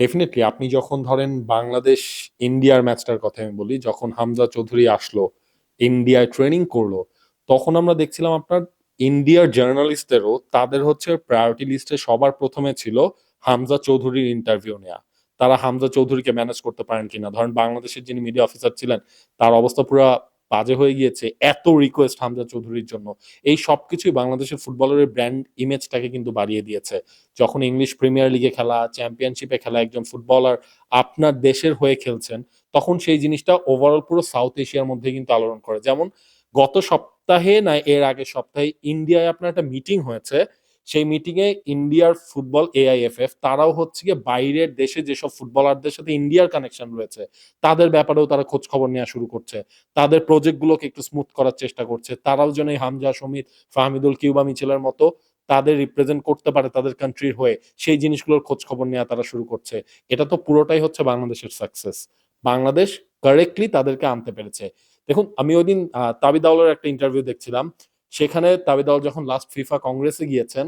Definitely আপনি যখন ধরেন বাংলাদেশ ইন্ডিয়ার ম্যাচটার কথা আমি বলি, যখন হামজা চৌধুরী আসলো ইন্ডিয়ায় ট্রেনিং করল, তখন আমরা দেখছিলাম আপনার ইন্ডিয়ার জার্নালিস্টদেরও তাদের হচ্ছে প্রায়োরিটি লিস্টে সবার প্রথমে ছিল হামজা চৌধুরীর ইন্টারভিউ নেওয়া তারা হামজা চৌধুরীকে ম্যানেজ করতে পারেন কিনা? ধরেন বাংলাদেশের যিনি মিডিয়া অফিসার ছিলেন, তার অবস্থা পুরো বাজে হয়ে গিয়েছে এত রিকোয়েস্ট হামজা চৌধুরীর জন্য। এই সবকিছুই বাংলাদেশের ফুটবলের ব্র্যান্ড ইমেজটাকে কিন্তু বাড়িয়ে দিয়েছে। যখন ইংলিশ প্রিমিয়ার লিগে খেলা চ্যাম্পিয়নশিপে খেলা একজন ফুটবলার আপনার দেশের হয়ে খেলছেন, তখন সেই জিনিসটা ওভারঅল পুরো সাউথ এশিয়ার মধ্যে কিন্তু আলোড়ন করে। যেমন গত সপ্তাহে না, এর আগে সপ্তাহে ইন্ডিয়ায় আপনার একটা মিটিং হয়েছে সেই মিটিং এ ইন্ডিয়ার ফুটবল এআইএফএফ তারাও হচ্ছে গিয়ে বাইরের দেশে যেসব ফুটবলারদের সাথে ইন্ডিয়ার কানেকশন রয়েছে, তাদের ব্যাপারেও তারা খোঁজ খবর নেওয়া শুরু করছে। তাদের প্রজেক্টগুলোকে একটু স্মুথ করার চেষ্টা করছে। তারাও যেন এই হামজা সমিত ফাহমিদুল, কিউবা মিচেলের মতো তাদের রিপ্রেজেন্ট করতে পারে তাদের কান্ট্রির হয়ে, সেই জিনিসগুলোর খোঁজ খবর নেওয়া তারা শুরু করছে। এটা তো পুরোটাই হচ্ছে বাংলাদেশের সাকসেস বাংলাদেশ কারেক্টলি তাদেরকে আনতে পেরেছে। দেখুন, আমি ওই দিন তাবিদাউলের একটা ইন্টারভিউ দেখছিলাম। সেখানে তাবিদাউল যখন লাস্ট ফিফা কংগ্রেসে গিয়েছেন,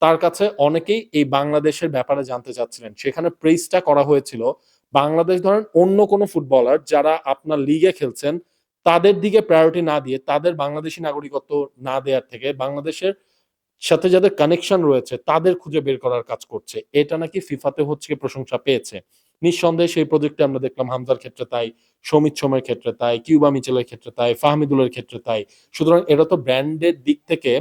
তার কাছে অনেকেই এই বাংলাদেশের ব্যাপারে জানতে চাচ্ছিলেন। সেখানে প্রেসটা করা হয়েছিল। বাংলাদেশ ধরেন অন্য কোনো ফুটবলার যারা আপনার লিগে খেলছেন, তাদের দিকে প্রায়োরিটি না দিয়ে, তাদের বাংলাদেশি নাগরিকত্ব না দেওয়ার থেকে বাংলাদেশের সাথে যাদের কানেকশন রয়েছে, তাদের খুঁজে বের করার কাজ করছে। এটা নাকি ফিফাতে হচ্ছে প্রশংসা পেয়েছে? নিঃসন্দেহে সেই প্রজেক্টে আমরা দেখলাম হামজার ক্ষেত্রে তাই, সমিত সোমের ক্ষেত্রে তাই, কিউবা মিচেলের ক্ষেত্রে তাই, ফাহমিদুলের ক্ষেত্রে তাই। সুতরাং এটা তো ব্র্যান্ডের দিক থেকে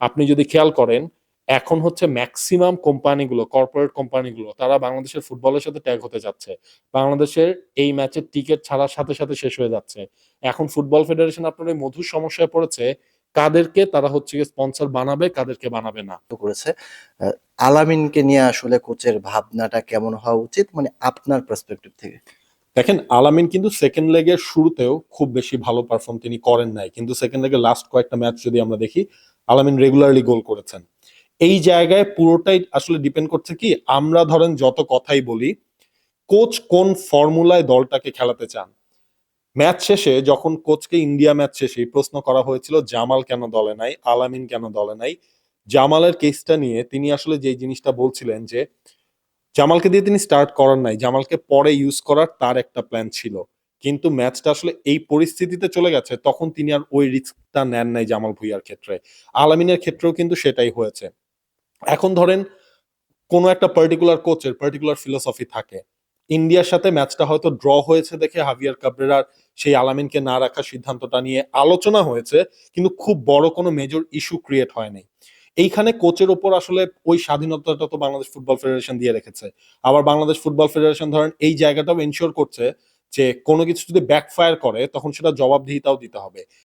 আপনি যদি খেয়াল করেন, এখন হচ্ছে ম্যাক্সিমাম কোম্পানিগুলো, কর্পোরেট কোম্পানিগুলো, তারা বাংলাদেশের ফুটবলের সাথে ট্যাগ হতে যাচ্ছে। বাংলাদেশের এই ম্যাচের টিকিট ছাড়ার সাথে সাথে শেষ হয়ে যাচ্ছে। এখন ফুটবল ফেডারেশন আপনার মধুর সমস্যায় পড়েছে কাদেরকে তারা হচ্ছে স্পন্সর বানাবে কাদেরকে বানাবে না। করেছে আলামিনকে নিয়ে আসলে কোচের ভাবনাটা কেমন হওয়া উচিত মানে আপনার পার্সপেক্টিভ থেকে? দেখেন আলামিন কিন্তু সেকেন্ড লেগের শুরুতেও খুব বেশি ভালো পারফর্ম তিনি করেন নাই। কিন্তু সেকেন্ড লেগের লাস্ট কয়েকটা ম্যাচ যদি আমরা দেখি আলামিন রেগুলারলি গোল করেছেন। এই জায়গায় পুরোটাই আসলে ডিপেন্ড করছে কি আমরা ধরেন যত কথাই বলি কোচ কোন ফর্মুলায় দলটাকে খেলাতে চান? ম্যাচ শেষে যখন কোচকে ইন্ডিয়া ম্যাচ শেষে প্রশ্ন করা হয়েছিল, জামাল কেন দলে নাই? আলামিন কেন দলে নাই? জামালের কেসটা নিয়ে তিনি আসলে যে জিনিসটা বলছিলেন যে, জামালকে দিয়ে তিনি স্টার্ট করার নাই। জামালকে পরে ইউজ করার তার একটা প্ল্যান ছিল। কিন্তু ম্যাচটা আসলে এই পরিস্থিতিতে চলে গেছে, তখন তিনি আর ওই রিস্কটা নেন নাই জামাল ভুইয়ার ক্ষেত্রে। আলামিনের ক্ষেত্রেও কিন্তু সেটাই হয়েছে। এখন ধরেন, কোনো একটা পার্টিকুলার কোচের পার্টিকুলার ফিলোসফি থাকে। ইন্ডিয়ার সাথে ম্যাচটা হয়তো ড্র হয়েছে দেখে হাভিয়ার কাবরেরার সেই আলামিনকে না রাখার সিদ্ধান্তটা নিয়ে আলোচনা হয়েছে, কিন্তু খুব বড় কোনো মেজর ইস্যু ক্রিয়েট হয়নি এইখানে কোচের ওপর আসলে ওই স্বাধীনতাটা তো বাংলাদেশ ফুটবল ফেডারেশন দিয়ে রেখেছে। আবার বাংলাদেশ ফুটবল ফেডারেশন ধরেন এই জায়গাটাও এনশিওর করছে যে কোনো কিছু যদি ব্যাকফায়ার করে, তখন সেটা জবাবদিহিতাও দিতে হবে।